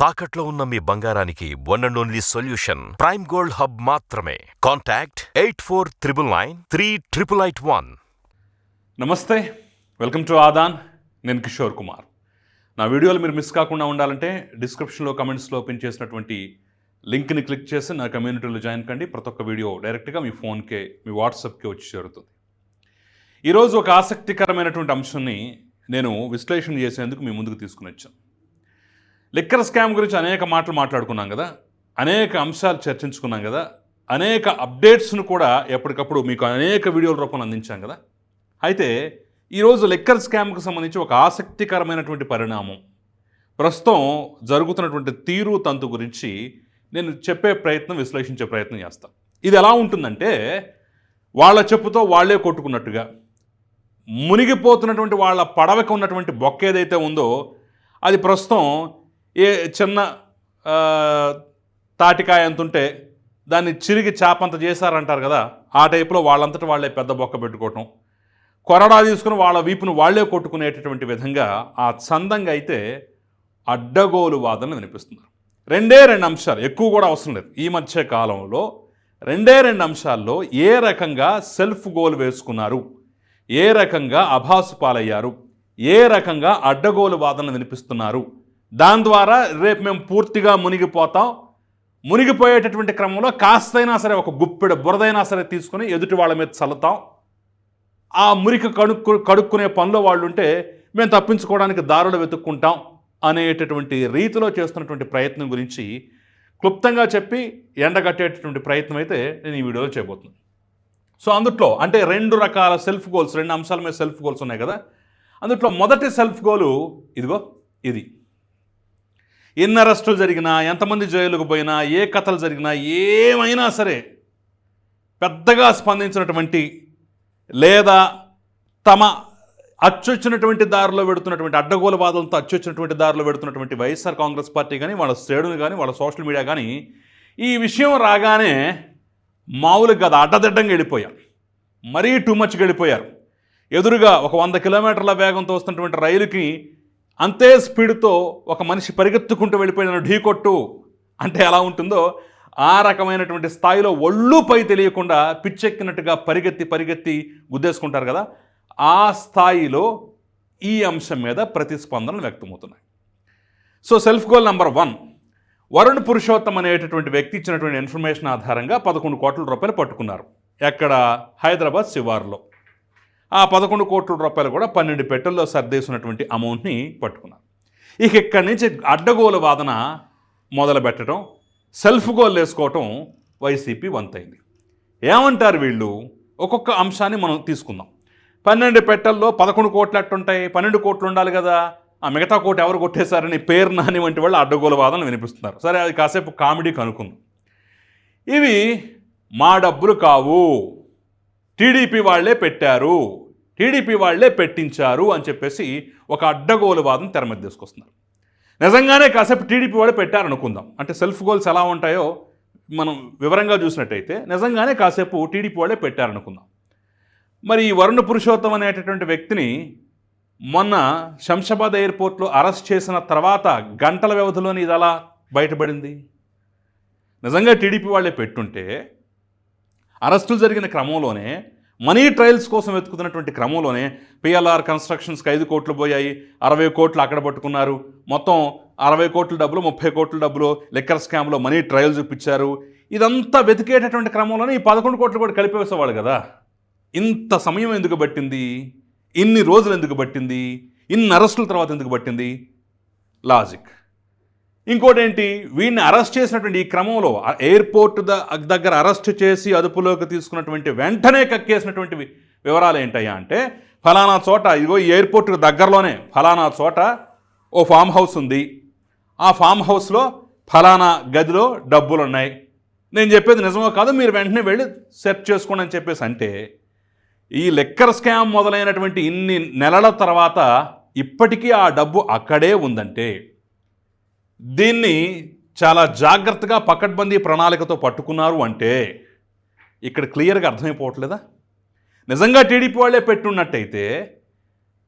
తాకట్లో ఉన్న మీ బంగారానికి one and only solution prime gold hub మాత్రమే. Contact eight four triple nine three triple eight one నమస్తే వెల్కమ్ టు ఆదాన్ నేను కిషోర్ కుమార్. నా వీడియోలు మీరు మిస్ కాకుండా ఉండాలంటే డిస్క్రిప్షన్లో కమెంట్స్లో ఓపెన్ చేసినటువంటి లింక్ని క్లిక్ చేసి నా కమ్యూనిటీలో జాయిన్ కండి. ప్రతి ఒక్క వీడియో డైరెక్ట్గా మీ ఫోన్కే మీ వాట్సాప్కి వచ్చి చేరుతుంది. ఈరోజు ఒక ఆసక్తికరమైనటువంటి అంశాన్ని నేను విశ్లేషణ చేసేందుకు మీ ముందుకు తీసుకుని వచ్చాను. లిక్కర్ స్కామ్ గురించి అనేక మాటలు మాట్లాడుకున్నాం కదా అనేక అంశాలు చర్చించుకున్నాం కదా అనేక అప్డేట్స్ను కూడా ఎప్పటికప్పుడు మీకు అనేక వీడియోల రూపంలో అందించాం కదా. అయితే ఈరోజు లిక్కర్ స్కామ్కి సంబంధించి ఒక ఆసక్తికరమైనటువంటి పరిణామం. ప్రస్తుతం జరుగుతున్నటువంటి తీరు తంతు గురించి నేను చెప్పే ప్రయత్నం విశ్లేషించే ప్రయత్నం చేస్తాను ఇది ఎలా ఉంటుందంటే వాళ్ళ చెప్పుతో వాళ్ళే కొట్టుకున్నట్టుగా మునిగిపోతున్నటువంటి వాళ్ళ పడవకి ఉన్నటువంటి బొక్క ఏదైతే ఉందో అది ప్రస్తుతం ఏ చిన్న తాటికాయ ఎంత ఉంటే దాన్ని చిరిగి చేపంత చేశారంటారు కదా ఆ టైపులో వాళ్ళంతట వాళ్ళే పెద్ద బొక్క పెట్టుకోవటం. కొరడా తీసుకుని వాళ్ళ వీపును వాళ్ళే కొట్టుకునేటటువంటి విధంగా ఆ చందంగా అయితే అడ్డగోలు వాదనలు వినిపిస్తున్నారు. రెండే రెండు అంశాలు ఎక్కువ కూడా అవసరం లేదు. ఈ మధ్య కాలంలో రెండే రెండు అంశాల్లో ఏ రకంగా సెల్ఫ్ గోల్ వేసుకున్నారు ఏ రకంగా అభాసు పాలయ్యారు ఏ రకంగా అడ్డగోలు వాదనలు వినిపిస్తున్నారు దాని ద్వారా రేపు మేము పూర్తిగా మునిగిపోతాం. మునిగిపోయేటటువంటి క్రమంలో కాస్తైనా సరే ఒక గుప్పెడు బురదైనా సరే తీసుకుని ఎదుటి వాళ్ళ మీద చల్లుతాం. ఆ మురికి కడుక్కు కడుక్కునే పనిలో వాళ్ళు ఉంటే మేము తప్పించుకోవడానికి దారులు వెతుక్కుంటాం అనేటటువంటి రీతిలో చేస్తున్నటువంటి ప్రయత్నం గురించి క్లుప్తంగా చెప్పి ఎండగట్టేటటువంటి ప్రయత్నం అయితే నేను ఈ వీడియోలో చేయబోతున్నాను సో అందుట్లో అంటే రెండు రకాల సెల్ఫ్ గోల్స్ రెండు అంశాల మీద సెల్ఫ్ గోల్స్ ఉన్నాయి కదా. అందుట్లో మొదటి సెల్ఫ్ గోలు ఇదిగో ఇది. ఎన్ని అరెస్టులు జరిగినా ఎంతమంది జైలుకు పోయినా ఏ కథలు జరిగినా ఏమైనా సరే పెద్దగా స్పందించినటువంటి లేదా తమ అచ్చొచ్చినటువంటి దారిలో పెడుతున్నటువంటి అడ్డగోలు వాదనలతో అచ్చొచ్చినటువంటి దారిలో పెడుతున్నటువంటి వైఎస్ఆర్ కాంగ్రెస్ పార్టీ కానీ వాళ్ళ శ్రేణులు కానీ వాళ్ళ సోషల్ మీడియా కానీ ఈ విషయం రాగానే మామూలుగా కాదు అడ్డదిడ్డంగా వెళ్ళిపోయారు. మరీ టూ మచ్గా వెళ్ళిపోయారు. ఎదురుగా ఒక వంద కిలోమీటర్ల వేగంతో వస్తున్నటువంటి రైలుకి అంతే స్పీడ్తో ఒక మనిషి పరిగెత్తుకుంటూ వెళ్ళిపోయిన ఢీకొట్టు అంటే ఎలా ఉంటుందో ఆ రకమైనటువంటి స్థాయిలో ఒళ్ళుపై తెలియకుండా పిచ్చెక్కినట్టుగా పరిగెత్తి పరిగెత్తి గుద్దేసుకుంటారు కదా ఆ స్థాయిలో ఈ అంశం మీద ప్రతిస్పందనలు వ్యక్తమవుతున్నాయి. So self goal number one Varun Purushottam అనేటటువంటి వ్యక్తి ఇచ్చినటువంటి ఇన్ఫర్మేషన్ ఆధారంగా పదకొండు కోట్ల రూపాయలు పట్టుకున్నారు. ఎక్కడ? హైదరాబాద్ శివార్లో. ఆ పదకొండు కోట్ల రూపాయలు కూడా పన్నెండు పెట్టెల్లో సర్దేసినటువంటి అమౌంట్ని పట్టుకున్నారు. ఇక ఇక్కడి నుంచి అడ్డగోలు వాదన మొదలు పెట్టడం సెల్ఫ్ గోల్ వేసుకోవటం వైసీపీ వంతైంది. ఏమంటారు వీళ్ళు? ఒక్కొక్క అంశాన్ని మనం తీసుకుందాం. పన్నెండు పెట్టెల్లో పదకొండు కోట్లు అట్టుంటాయి పన్నెండు కోట్లు ఉండాలి కదా ఆ మిగతా కోటి ఎవరు కొట్టేశారని పేరు నాని వంటి వాళ్ళు అడ్డగోలు వాదనలు వినిపిస్తున్నారు. సరే అది కాసేపు కామెడీ కనుక్కుందాం. ఇవి మా డబ్బులు కావు. టీడీపీ వాళ్ళే పెట్టారు. టీడీపీ వాళ్ళే పెట్టించారు అని చెప్పేసి ఒక అడ్డగోలు వాదన తెర మీద తీసుకొస్తున్నారు. నిజంగానే కాసేపు టీడీపీ వాళ్ళే పెట్టారనుకుందాం. అంటే సెల్ఫ్ గోల్స్ ఎలా ఉంటాయో మనం వివరంగా చూసినట్టయితే నిజంగానే కాసేపు టీడీపీ వాళ్ళే పెట్టారనుకుందాం. మరి ఈ వరుణ పురుషోత్తం అనేటటువంటి వ్యక్తిని మొన్న శంషాబాద్ ఎయిర్పోర్ట్లో అరెస్ట్ చేసిన తర్వాత గంటల వ్యవధిలోని ఇది అలా బయటపడింది? నిజంగా టీడీపీ వాళ్ళే పెట్టుంటే అరెస్టులు జరిగిన క్రమంలోనే మనీ ట్రయల్స్ కోసం వెతుకుతున్నటువంటి క్రమంలోనే పిఎల్ఆర్ కన్స్ట్రక్షన్స్కి ఐదు కోట్లు పోయాయి అరవై కోట్లు అక్కడ పట్టుకున్నారు. మొత్తం అరవై కోట్ల డబ్బులు ముప్పై కోట్ల డబ్బులు లిక్కర్ స్కామ్లో మనీ ట్రయల్ చూపించారు. ఇదంతా వెతికేటటువంటి క్రమంలోనే ఈ పదకొండు కోట్లు కూడా కలిపేసేవాళ్ళు కదా. ఇంత సమయం ఎందుకు పట్టింది? ఇన్ని రోజులు ఎందుకు పట్టింది? ఇన్ని అరెస్టుల తర్వాత ఎందుకు పట్టింది? లాజిక్. ఇంకోటి ఏంటి వీడిని అరెస్ట్ చేసినటువంటి ఈ క్రమంలో ఎయిర్పోర్ట్ దగ్గర అరెస్ట్ చేసి అదుపులోకి తీసుకున్నటువంటి వెంటనే కక్కేసినటువంటి వివరాలు ఏంటయ్యా అంటే ఫలానా చోట ఇదిగో ఈ ఎయిర్పోర్ట్కి దగ్గరలోనే ఫలానా చోట ఓ ఫామ్ హౌస్ ఉంది. ఆ ఫామ్ హౌస్లో ఫలానా గదిలో డబ్బులు ఉన్నాయి నేను చెప్పేది నిజమో కాదు మీరు వెంటనే వెళ్ళి సెర్చ్ చేసుకోండి అని చెప్పేసి అంటే ఈ లెక్కర్ స్కామ్ మొదలైనటువంటి ఇన్ని నెలల తర్వాత ఇప్పటికీ ఆ డబ్బు అక్కడే ఉందంటే దీన్ని చాలా జాగ్రత్తగా పకడ్బందీ ప్రణాళికతో పట్టుకున్నారు అంటే ఇక్కడ క్లియర్గా అర్థమైపోవట్లేదా? నిజంగా టీడీపీ వాళ్ళే పెట్టున్నట్టయితే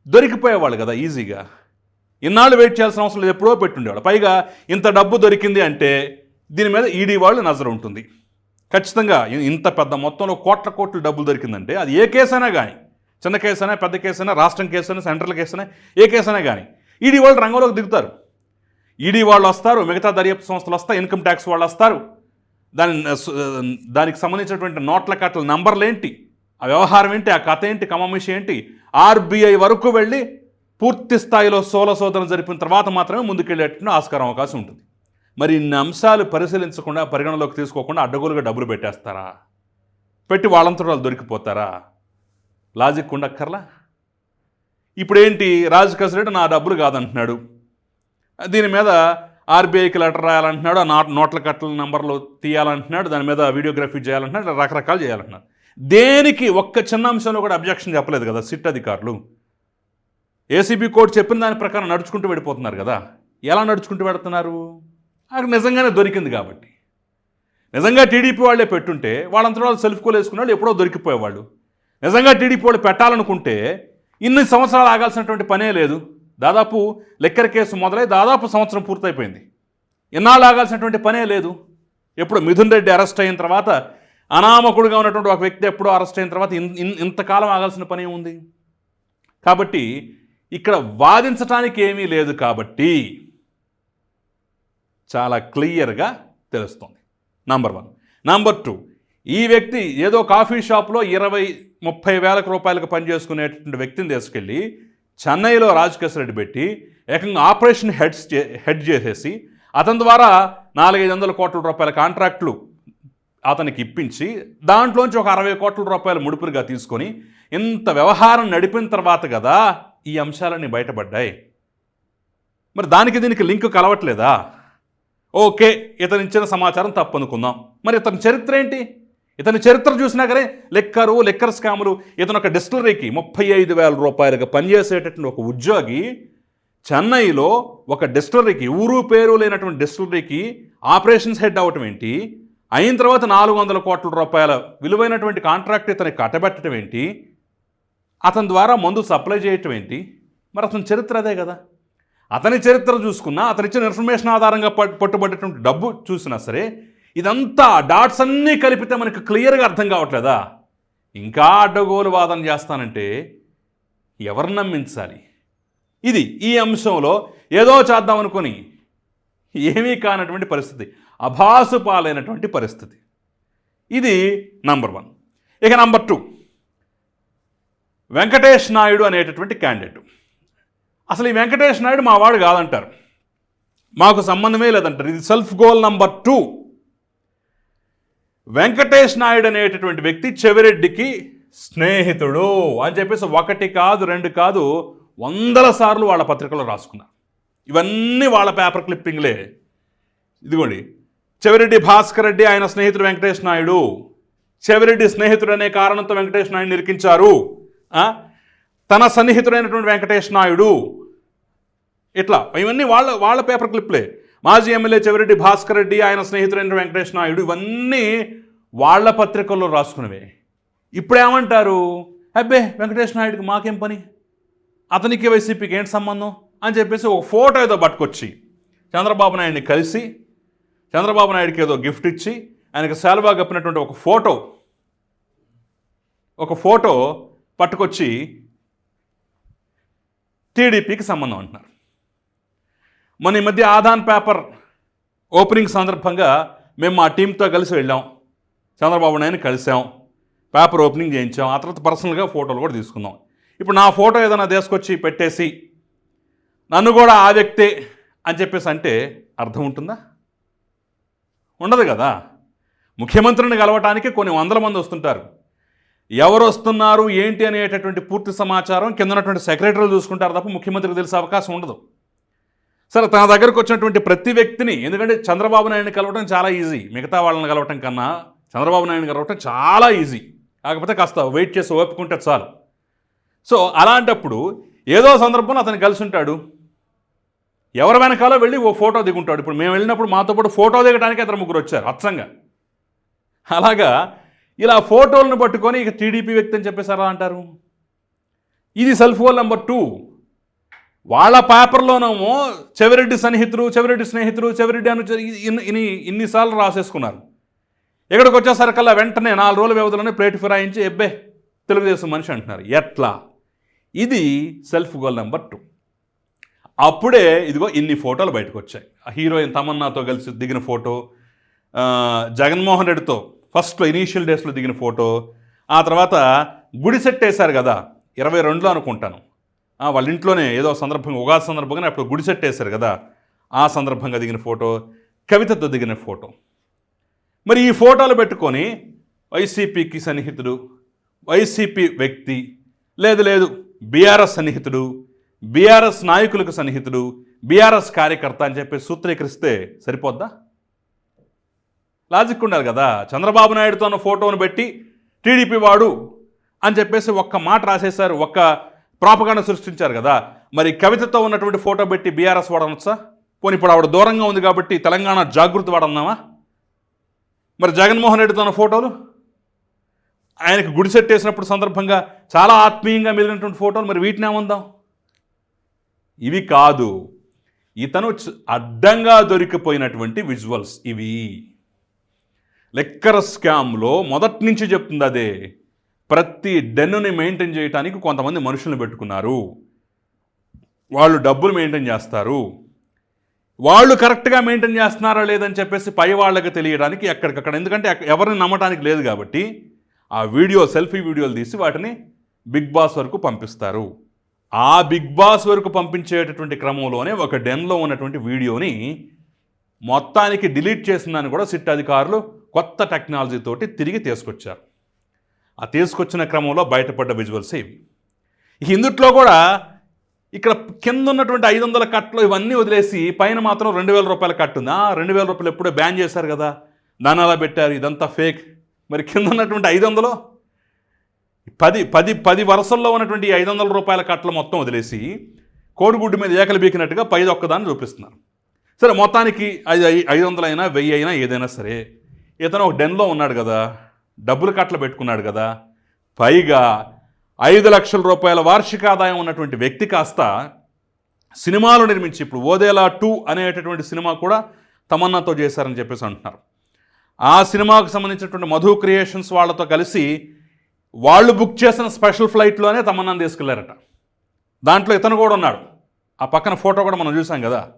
దొరికిపోయేవాళ్ళు కదా ఈజీగా. ఇన్నాళ్ళు వెయిట్ చేయాల్సిన అవసరం లేదు ఎప్పుడో పెట్టుండేవాడు పైగా ఇంత డబ్బు దొరికింది అంటే దీని మీద ఈడీ వాళ్ళు నజరు ఉంటుంది. ఖచ్చితంగా ఇంత పెద్ద మొత్తంలో కోట్ల కోట్ల డబ్బులు దొరికిందంటే అది ఏ కేసైనా కానీ చిన్న కేసు అయినా పెద్ద కేసైనా రాష్ట్రం కేసు సెంట్రల్ కేసు ఏ కేసైనా కానీ ఈడీ వాళ్ళు రంగంలోకి దిగుతారు. ఈడీ వాళ్ళు వస్తారు మిగతా దర్యాప్తు సంస్థలు వస్తాయి ఇన్కమ్ ట్యాక్స్ వాళ్ళు వస్తారు. దాని దానికి సంబంధించినటువంటి నోట్ల కట్టల నంబర్లు ఏంటి? ఆ వ్యవహారం ఏంటి? ఆ కథ ఏంటి? కమమిషి ఏంటి? ఆర్బీఐ వరకు వెళ్ళి పూర్తి స్థాయిలో సోల శోధన జరిపిన తర్వాత మాత్రమే ముందుకెళ్ళేటువంటి ఆస్కారం అవకాశం ఉంటుంది. మరి ఇన్ని అంశాలు పరిశీలించకుండా పరిగణలోకి తీసుకోకుండా అడ్డగోలుగా డబ్బులు పెట్టేస్తారా? పెట్టి వాళ్ళంతా వాళ్ళు దొరికిపోతారా? లాజిక్ ఉండక్కర్లా? ఇప్పుడేంటి? రాజు కసిరెడ్డి నా డబ్బులు కాదంటున్నాడు. దీని మీద ఆర్బీఐకి లెటర్ రాయాలంటున్నాడు ఆ నోట్ల కట్టల నెంబర్లు తీయాలంటున్నాడు దాని మీద వీడియోగ్రఫీ చేయాలంటున్నాడు రకరకాలు చేయాలంటున్నాడు. దేనికి ఒక్క చిన్న అంశంలో కూడా అబ్జెక్షన్ చెప్పలేదు కదా సిట్ అధికారులు? ఏసీబీ కోర్టు చెప్పిన దాని ప్రకారం నడుచుకుంటూ వెళ్ళిపోతున్నారు కదా. ఎలా నడుచుకుంటూ పెడుతున్నారు అది నిజంగానే దొరికింది కాబట్టి. నిజంగా టీడీపీ వాళ్ళే పెట్టుంటే వాళ్ళంతా వాళ్ళు సెల్ఫ్ కోల్ వేసుకున్నాడు వాళ్ళు ఎప్పుడో దొరికిపోయేవాళ్ళు. నిజంగా టీడీపీ వాళ్ళు పెట్టాలనుకుంటే ఇన్ని సంవత్సరాలు ఆగాల్సినటువంటి పనే లేదు. దాదాపు లెక్కర కేసు మొదలై దాదాపు సంవత్సరం పూర్తయిపోయింది. ఇన్నాళ్ళు ఆగాల్సినటువంటి పనే లేదు. ఎప్పుడు మిథున్ రెడ్డి అరెస్ట్ అయిన తర్వాత అనామకుడుగా ఉన్నటువంటి ఒక వ్యక్తి ఎప్పుడో అరెస్ట్ అయిన తర్వాత ఇన్- ఇంతకాలం ఆగాల్సిన పని ఉంది కాబట్టి ఇక్కడ వాదించటానికి ఏమీ లేదు కాబట్టి చాలా క్లియర్గా తెలుస్తుంది. Number one. Number two. ఈ వ్యక్తి ఏదో కాఫీ షాప్లో ఇరవై ముప్పై వేలకు రూపాయలకు పనిచేసుకునేటువంటి వ్యక్తిని తీసుకెళ్ళి చెన్నైలో రాజకేశ్వర రెడ్డి పెట్టి ఏకంగా ఆపరేషన్ హెడ్స్ చే హెడ్ చేసేసి అతని ద్వారా నాలుగైదు వందల కోట్ల రూపాయల కాంట్రాక్టులు అతనికి ఇప్పించి దాంట్లోంచి ఒక అరవై కోట్ల రూపాయలు ముడుపులుగా తీసుకొని ఇంత వ్యవహారం నడిపిన తర్వాత కదా ఈ అంశాలన్నీ బయటపడ్డాయి. మరి దానికి దీనికి లింక్ కలవట్లేదా? ఓకే ఇతనిచ్చిన సమాచారం తప్పనుకుందాం. మరి ఇతని చరిత్ర ఏంటి? ఇతని చరిత్ర చూసినా కానీ లెక్కరు లెక్కర్ స్కాములు. ఇతను ఒక డిస్టిలరీకి ముప్పై ఐదు వేల రూపాయలుగా పనిచేసేటటువంటి ఒక ఉద్యోగి చెన్నైలో ఒక డిస్టిలరీకి ఊరు పేరు లేనటువంటి డిస్టిలరీకి ఆపరేషన్స్ హెడ్ అవటం ఏంటి? అయిన తర్వాత నాలుగు వందల కోట్ల రూపాయల విలువైనటువంటి కాంట్రాక్ట్ ఇతనికి కట్టబెట్టడం ఏంటి? అతని ద్వారా మందు సప్లై చేయటం ఏంటి? మరి అతని చరిత్ర అదే కదా. అతని చరిత్ర చూసుకున్నా అతని ఇచ్చిన ఇన్ఫర్మేషన్ ఆధారంగా పట్టుబడేటువంటి డబ్బు చూసినా సరే ఇదంతా డాట్స్ అన్నీ కలిపితే మనకు క్లియర్గా అర్థం కావట్లేదా? ఇంకా అడ్డగోలు వాదన చేస్తానంటే ఎవరు నమ్మించాలి? ఇది ఈ అంశంలో ఏదో చేద్దాం అనుకుని ఏమీ కానటువంటి పరిస్థితి అభాసు పాలైనటువంటి పరిస్థితి. ఇది నంబర్ వన్. ఇక నంబర్ టూ. వెంకటేష్ నాయుడు అనేటటువంటి క్యాండిడేట్. అసలు ఈ వెంకటేష్ నాయుడు మా వాడు కాదంటారు. మాకు సంబంధమే లేదంటారు. ఇది self goal number two. Venkatesh Naidu అనేటటువంటి వ్యక్తి చెవిరెడ్డికి స్నేహితుడు అని చెప్పేసి ఒకటి కాదు రెండు కాదు వందల సార్లు వాళ్ళ పత్రికలో రాసుకున్నారు. ఇవన్నీ వాళ్ళ పేపర్ క్లిప్పింగ్లే. ఇదిగోండి చెవిరెడ్డి భాస్కర్ రెడ్డి ఆయన స్నేహితుడు వెంకటేష్ నాయుడు. చెవిరెడ్డి స్నేహితుడు అనే కారణంతో వెంకటేష్ నాయుడు నిరికించారు. తన సన్నిహితుడైనటువంటి వెంకటేష్ నాయుడు. ఇట్లా ఇవన్నీ వాళ్ళ వాళ్ళ పేపర్ క్లిప్లే. మాజీ ఎమ్మెల్యే చెవిరెడ్డి భాస్కర్ రెడ్డి ఆయన స్నేహితుడైన వెంకటేష్ నాయుడు ఇవన్నీ వాళ్ళ పత్రికల్లో రాసుకునేవి ఇప్పుడు ఏమంటారు అబ్బే వెంకటేష్ నాయుడికి మాకేం పని? అతనికి వైసీపీకి ఏంటి సంబంధం? అని చెప్పేసి ఒక ఫోటో ఏదో పట్టుకొచ్చి చంద్రబాబు నాయుడిని కలిసి చంద్రబాబు నాయుడికి ఏదో గిఫ్ట్ ఇచ్చి ఆయనకు శాలువా కప్పినటువంటి ఒక ఫోటో ఒక ఫోటో పట్టుకొచ్చి టీడీపీకి సంబంధం అంటున్నారు. మన ఈ మధ్య ఆదాన్ పేపర్ ఓపెనింగ్ సందర్భంగా మేము మా టీంతో కలిసి వెళ్ళాం. చంద్రబాబు నాయుడిని కలిసాం. పేపర్ ఓపెనింగ్ చేయించాం. ఆ తర్వాత పర్సనల్గా ఫోటోలు కూడా తీసుకుందాం ఇప్పుడు నా ఫోటో ఏదైనా తీసుకొచ్చి పెట్టేసి నన్ను కూడా ఆ వ్యక్తే అని చెప్పేసి అంటే అర్థం ఉంటుందా? ఉండదు కదా. ముఖ్యమంత్రిని కలవటానికి కొన్ని వందల మంది వస్తుంటారు. ఎవరు వస్తున్నారు ఏంటి అనేటటువంటి పూర్తి సమాచారం కిందనటువంటి సెక్రటరీలు చూసుకుంటారు తప్ప ముఖ్యమంత్రికి తెలిసే అవకాశం ఉండదు. సరే తన దగ్గరకు వచ్చినటువంటి ప్రతి వ్యక్తిని ఎందుకంటే చంద్రబాబు నాయుడిని కలవటం చాలా ఈజీ. మిగతా వాళ్ళని కలవటం కన్నా చంద్రబాబు నాయుడిని కలవటం చాలా ఈజీ. కాకపోతే కాస్త వెయిట్ చేసి ఓపుకుంటే చాలు. సో అలాంటప్పుడు ఏదో సందర్భంలో అతను కలిసి ఉంటాడు. ఎవరి వెనకాల వెళ్ళి ఓ ఫోటో దిగుంటాడు. ఇప్పుడు మేము వెళ్ళినప్పుడు మాతో పాటు ఫోటో దిగడానికి అతను ముగ్గురు వచ్చారు అచ్చంగా. అలాగా ఇలా ఫోటోలను పట్టుకొని ఇక టీడీపీ వ్యక్తి అని చెప్పేసి అలా అంటారు? ఇది సెల్ ఫోన్ నెంబర్ టూ. వాళ్ళ పేపర్లోనేమో చెవిరెడ్డి సన్నిహితులు చెవిరెడ్డి స్నేహితులు చెవిరెడ్డి అని ఇన్ని ఇన్నిసార్లు రాసేసుకున్నారు. ఇక్కడికి వచ్చేసరికల్లా వెంటనే నాలుగు రోజుల వ్యవధిలోనే ప్లేట్ ఫిరాయించి ఎబ్బే తెలుగుదేశం మనిషి అంటున్నారు. ఎట్లా? ఇది సెల్ఫ్ గోల్ నెంబర్ టూ. అప్పుడే ఇదిగో ఇన్ని ఫోటోలు బయటకు వచ్చాయి ఆ హీరోయిన్ తమన్నాతో కలిసి దిగిన ఫోటో జగన్మోహన్ రెడ్డితో ఫస్ట్లో ఇనీషియల్ డేస్లో దిగిన ఫోటో ఆ తర్వాత గుడి సెట్ వేశారు కదా ఇరవై రెండులో అనుకుంటాను. వాళ్ళ ఇంట్లోనే ఏదో సందర్భంగా ఉగాది సందర్భంగా అప్పుడు గుడి వేశారు కదా. ఆ సందర్భంగా దిగిన ఫోటో కవితతో దిగిన ఫోటో. మరి ఈ ఫోటోలు పెట్టుకొని వైసీపీకి సన్నిహితుడు వైసీపీ వ్యక్తి లేదు లేదు బీఆర్ఎస్ సన్నిహితుడు బీఆర్ఎస్ నాయకులకు సన్నిహితుడు బీఆర్ఎస్ కార్యకర్త అని చెప్పి సూత్రీకరిస్తే సరిపోద్దా? లాజిక్ ఉండాలి కదా. చంద్రబాబు నాయుడుతో ఉన్న ఫోటోను పెట్టి టీడీపీ వాడు అని చెప్పేసి ఒక్క మాట రాసేశారు ఒక్క ప్రాపకాండ సృష్టించారు కదా. మరి కవితతో ఉన్నటువంటి ఫోటో పెట్టి బీఆర్ఎస్ వాడనొచ్చా? పోనీ ఇప్పుడు ఆవిడ దూరంగా ఉంది కాబట్టి తెలంగాణ జాగృతి వాడన్నామా మరి జగన్మోహన్ రెడ్డితో ఉన్న ఫోటోలు? ఆయనకు గుడి సెట్ వేసినప్పుడు సందర్భంగా చాలా ఆత్మీయంగా మిగిలినటువంటి ఫోటోలు మరి వీటిని ఏమందాం? ఇవి కాదు. ఇతను అడ్డంగా దొరికిపోయినటువంటి విజువల్స్ ఇవి. లెక్కర్ స్కామ్లో మొదటి నుంచి చెప్తుంది అదే. ప్రతి డెన్నుని మెయింటైన్ చేయడానికి కొంతమంది మనుషులను పెట్టుకున్నారు. వాళ్ళు డబ్బులు మెయింటైన్ చేస్తారు. వాళ్ళు కరెక్ట్గా మెయింటైన్ చేస్తున్నారా లేదని చెప్పేసి పై వాళ్ళకి తెలియడానికి ఎక్కడికక్కడ. ఎందుకంటే ఎవరిని నమ్మటానికి లేదు కాబట్టి ఆ వీడియో సెల్ఫీ వీడియోలు తీసి వాటిని బిగ్ బాస్ వరకు పంపిస్తారు. ఆ బిగ్ బాస్ వరకు పంపించేటటువంటి క్రమంలోనే ఒక డెన్లో ఉన్నటువంటి వీడియోని మొత్తానికి డిలీట్ చేసిందని కూడా సిట్ అధికారులు కొత్త టెక్నాలజీతోటి తిరిగి తీసుకొచ్చారు. ఆ తీసుకొచ్చిన క్రమంలో బయటపడ్డ విజువల్స్ ఇవి హిందుట్లో ఇందుట్లో కూడా ఇక్కడ కింద ఉన్నటువంటి ఐదు వందల కట్లు ఇవన్నీ వదిలేసి పైన మాత్రం రెండు వేల రూపాయల కట్టు ఉంది. ఆ రెండు వేల రూపాయలు ఎప్పుడో బ్యాన్ చేశారు కదా. దాని అలా పెట్టారు. ఇదంతా ఫేక్ మరి కింద ఉన్నటువంటి ఐదు వందలు పది పది పది వరుసల్లో ఉన్నటువంటి ఐదు వందల రూపాయల కట్టలు మొత్తం వదిలేసి కోడిగుడ్డు మీద ఏకలు బీకినట్టుగా పైది ఒక్కదాన్ని చూపిస్తున్నారు. సరే మొత్తానికి ఐదు ఐ- ఐదు వందలైనా వెయ్యి అయినా ఏదైనా సరే ఇతను ఒక డెన్లో ఉన్నాడు కదా. డబ్బులు కట్టలు పెట్టుకున్నాడు కదా. పైగా ఐదు లక్షల రూపాయల వార్షిక ఆదాయం ఉన్నటువంటి వ్యక్తి కాస్త సినిమాలు నిర్మించి ఇప్పుడు ఓదేలా టూ అనేటటువంటి సినిమా కూడా తమన్నాతో చేశారని చెప్పేసి అంటున్నారు. ఆ సినిమాకు సంబంధించినటువంటి మధు క్రియేషన్స్ వాళ్ళతో కలిసి వాళ్ళు బుక్ చేసిన స్పెషల్ ఫ్లైట్లోనే తమన్నాను తీసుకెళ్ళారట. దాంట్లో ఇతను కూడా ఉన్నాడు. ఆ పక్కన ఫోటో కూడా మనం చూసాం కదా.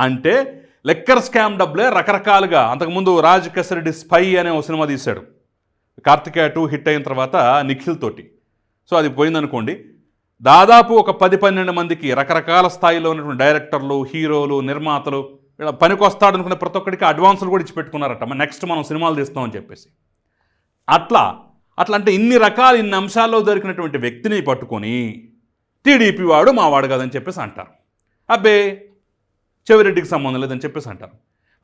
అంటే లెక్కర్ స్కామ్ డబ్బులే రకరకాలుగా అంతకుముందు రాజ్ రెడ్డి స్పై అనే ఒక సినిమా తీశాడు. కార్తికేయ టూ హిట్ అయిన తర్వాత నిఖిల్ తోటి. సో అది పోయిందనుకోండి. దాదాపు ఒక పది పన్నెండు మందికి రకరకాల స్థాయిలో ఉన్నటువంటి డైరెక్టర్లు హీరోలు నిర్మాతలు ఇలా పనికి ప్రతి ఒక్కడికి అడ్వాన్సులు కూడా ఇచ్చి పెట్టుకున్నారట. నెక్స్ట్ మనం సినిమాలు తీస్తామని చెప్పేసి. అట్లా అట్లా అంటే ఇన్ని రకాల ఇన్ని అంశాల్లో దొరికినటువంటి వ్యక్తిని పట్టుకొని టీడీపీ వాడు మావాడు కాదని చెప్పేసి అంటారు. అబ్బే చెవిరెడ్డికి సంబంధం లేదని చెప్పేసి అంటారు.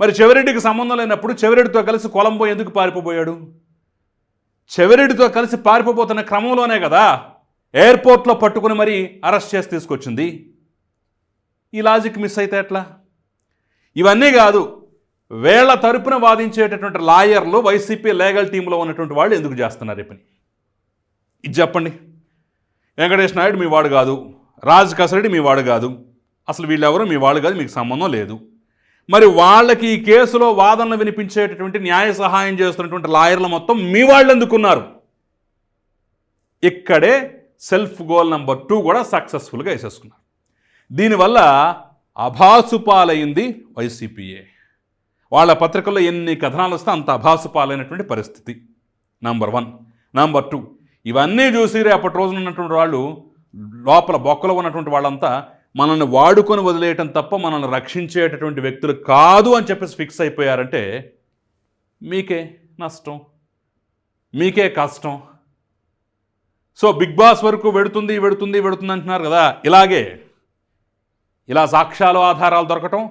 మరి చెవిరెడ్డికి సంబంధం లేనప్పుడు చెవిరెడ్డితో కలిసి కొలంబో ఎందుకు పారిపోయాడు చెవిరెడ్డితో కలిసి పారిపోతున్న క్రమంలోనే కదా ఎయిర్పోర్ట్లో పట్టుకుని మరీ అరెస్ట్ చేసి తీసుకొచ్చింది. ఈ లాజిక్ మిస్ అయితే ఎట్లా? ఇవన్నీ కాదు వేళ్ళ తరపున వాదించేటటువంటి లాయర్లు వైసీపీ లీగల్ టీంలో ఉన్నటువంటి వాళ్ళు ఎందుకు చేస్తున్నారు ఈ పని ఇది చెప్పండి. వెంకటేష్ నాయుడు మీ వాడు కాదు రాజ్ కసరెడ్డి మీ వాడు కాదు. అసలు వీళ్ళెవరూ మీ వాళ్ళు కాదు మీకు సంబంధం లేదు. మరి వాళ్ళకి ఈ కేసులో వాదనలు వినిపించేటటువంటి న్యాయ సహాయం చేస్తున్నటువంటి లాయర్లు మొత్తం మీ వాళ్ళు ఎందుకున్నారు ఇక్కడే సెల్ఫ్ గోల్ నెంబర్ టూ కూడా సక్సెస్ఫుల్గా వేసేసుకున్నారు. దీనివల్ల అభాసుపాలైంది వైసీపీఏ వాళ్ళ పత్రికల్లో ఎన్ని కథనాలు వస్తే అంత అభాసుపాలైనటువంటి పరిస్థితి. Number one. Number two. ఇవన్నీ చూసి రేపటి రోజున ఉన్నటువంటి వాళ్ళు లోపల బొక్కలో ఉన్నటువంటి వాళ్ళంతా మనల్ని వాడుకొని వదిలేయటం తప్ప మనల్ని రక్షించేటటువంటి వ్యక్తులు కాదు అని చెప్పేసి ఫిక్స్ అయిపోయారంటే మీకే నష్టం మీకే కష్టం. సో బిగ్ బాస్ వరకు వెడుతుంది వెడుతుంది వెడుతుంది అంటున్నారు కదా. ఇలాగే ఇలా సాక్ష్యాలు ఆధారాలు దొరకటం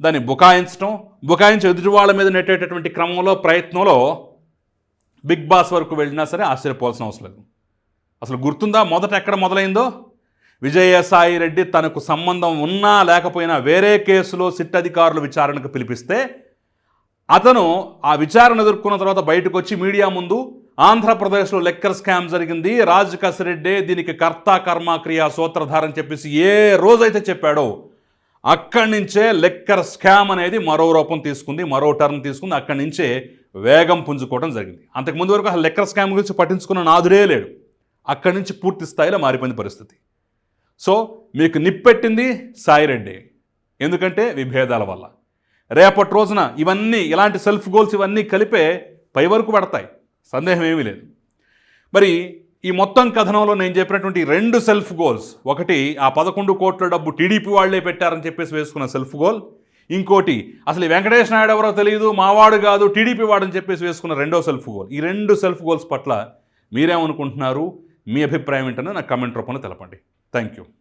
దాన్ని బుకాయించటం బుకాయించి ఎదుటి వాళ్ళ మీద నెట్టేటటువంటి క్రమంలో ప్రయత్నంలో బిగ్ బాస్ వరకు వెళ్ళినా సరే ఆశ్చర్యపోవాల్సిన అవసరం లేదు. అసలు గుర్తుందా? మొదట ఎక్కడ మొదలైందో? విజయసాయి రెడ్డి తనకు సంబంధం ఉన్నా లేకపోయినా వేరే కేసులో సిట్ అధికారులు విచారణకు పిలిపిస్తే అతను ఆ విచారణ ఎదుర్కొన్న తర్వాత బయటకు వచ్చి మీడియా ముందు ఆంధ్రప్రదేశ్లో లెక్కర్ స్కామ్ జరిగింది రాజ్ కసిరెడ్డే దీనికి కర్త కర్మ క్రియా సూత్రధారని చెప్పేసి ఏ రోజైతే చెప్పాడో అక్కడి నుంచే లెక్కర్ స్కామ్ అనేది మరో రూపం తీసుకుంది మరో టర్న్ తీసుకుంది అక్కడి నుంచే వేగం పుంజుకోవడం జరిగింది. అంతకుముందు వరకు ఆ లెక్కర్ స్కామ్ గురించి పట్టించుకున్న నాదుడే లేడు. అక్కడి నుంచి పూర్తి స్థాయిలో మారిపోయింది పరిస్థితి. సో మీకు నిప్పెట్టింది సాయిరెడ్డి. ఎందుకంటే విభేదాల వల్ల. రేపటి రోజున ఇవన్నీ ఇలాంటి సెల్ఫ్ గోల్స్ ఇవన్నీ కలిపే పై వరకు పడతాయి. సందేహం ఏమీ లేదు. మరి ఈ మొత్తం కథనంలో నేను చెప్పినటువంటి రెండు సెల్ఫ్ గోల్స్ ఒకటి ఆ పదకొండు కోట్ల డబ్బు టీడీపీ వాళ్ళే పెట్టారని చెప్పేసి వేసుకున్న సెల్ఫ్ గోల్ ఇంకోటి అసలు వెంకటేష్ నాయుడు ఎవరో తెలియదు మావాడు కాదు టీడీపీ వాడని చెప్పేసి వేసుకున్న రెండో సెల్ఫ్ గోల్. ఈ రెండు సెల్ఫ్ గోల్స్ పట్ల మీరేమనుకుంటున్నారు? మీ అభిప్రాయం ఏంటనే నాకు కమెంట్ రూపంలో తెలపండి. Thank you.